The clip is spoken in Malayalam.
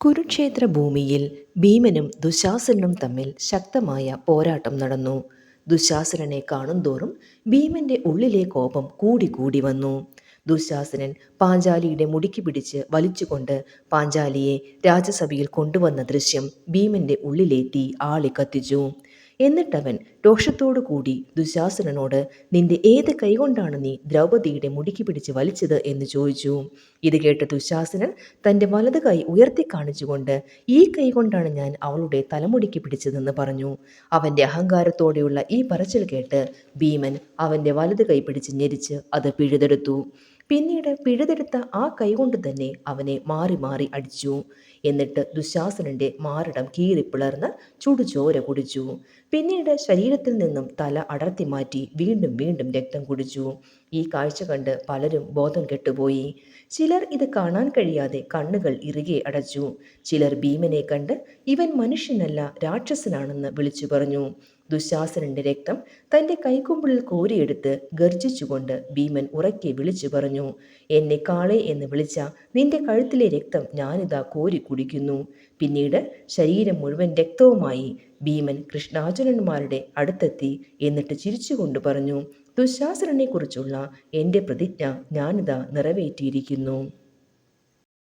കുരുക്ഷേത്ര ഭൂമിയിൽ ഭീമനും ദുശാസനും തമ്മിൽ ശക്തമായ പോരാട്ടം നടന്നു. ദുശാസനനെ കാണുന്തോറും ഭീമന്റെ ഉള്ളിലെ കോപം കൂടിക്കൂടി വന്നു. ദുശാസനൻ പാഞ്ചാലിയുടെ മുടിക്ക് പിടിച്ച് വലിച്ചുകൊണ്ട് പാഞ്ചാലിയെ രാജസഭയിൽ കൊണ്ടുവന്ന ദൃശ്യം ഭീമന്റെ ഉള്ളിലെ ആളി കത്തിച്ചു എന്നിട്ടവൻ രോഷത്തോടു കൂടി ദുശാസനോട് നിന്റെ ഏത് കൈകൊണ്ടാണ് നീ ദ്രൗപദിയുടെ മുടിക്ക് പിടിച്ച് വലിച്ചത്? എന്ന് ചോദിച്ചു. ഇത് കേട്ട് ദുശാസനൻ തന്റെ വലത് കൈ ഉയർത്തി കാണിച്ചുകൊണ്ട് ഈ കൈകൊണ്ടാണ് ഞാൻ അവളുടെ തലമുടിക്ക് പിടിച്ചതെന്ന് പറഞ്ഞു. അവന്റെ അഹങ്കാരത്തോടെയുള്ള ഈ പറച്ചിൽ കേട്ട് ഭീമൻ അവന്റെ വലത് കൈ പിടിച്ച് ഞെരിച്ച് അത് പിഴുതെടുത്തു. പിന്നീട് പിഴുതെടുത്ത ആ കൈകൊണ്ട് തന്നെ അവനെ മാറി മാറി അടിച്ചു. എന്നിട്ട് ദുശാസനന്റെ മാറിടം കീറിപ്പിളർന്ന് ചുടുചോര കുടിച്ചു. പിന്നീട് ശരീരത്തിൽ നിന്നും തല അടർത്തി മാറ്റി വീണ്ടും വീണ്ടും രക്തം കുടിച്ചു. ഈ കാഴ്ച കണ്ട് പലരും ബോധം കെട്ടുപോയി. ചിലർ ഇത് കാണാൻ കഴിയാതെ കണ്ണുകൾ ഇറുകെ അടച്ചു. ചിലർ ഭീമനെ കണ്ട് ഇവൻ മനുഷ്യനല്ല രാക്ഷസനാണെന്ന് വിളിച്ചു പറഞ്ഞു. ദുശാസനന്റെ രക്തം തന്റെ കൈക്കുമ്പിളിൽ കോരിയെടുത്ത് ഗർജിച്ചുകൊണ്ട് ഭീമൻ ഉറക്കെ വിളിച്ചു പറഞ്ഞു എന്നെ കാളെ എന്ന് വിളിച്ച നിന്റെ കഴുത്തിലെ രക്തം ഞാനിതാ കോരി കുടിക്കുന്നു. പിന്നീട് ശരീരം മുഴുവൻ രക്തവുമായി ഭീമൻ കൃഷ്ണാർജുനന്മാരുടെ അടുത്തെത്തി എന്നിട്ട് ചിരിച്ചുകൊണ്ട് പറഞ്ഞു ദുശാസനനെക്കുറിച്ചുള്ള എന്റെ പ്രതിജ്ഞ ഞാനിതാ നിറവേറ്റിയിരിക്കുന്നു.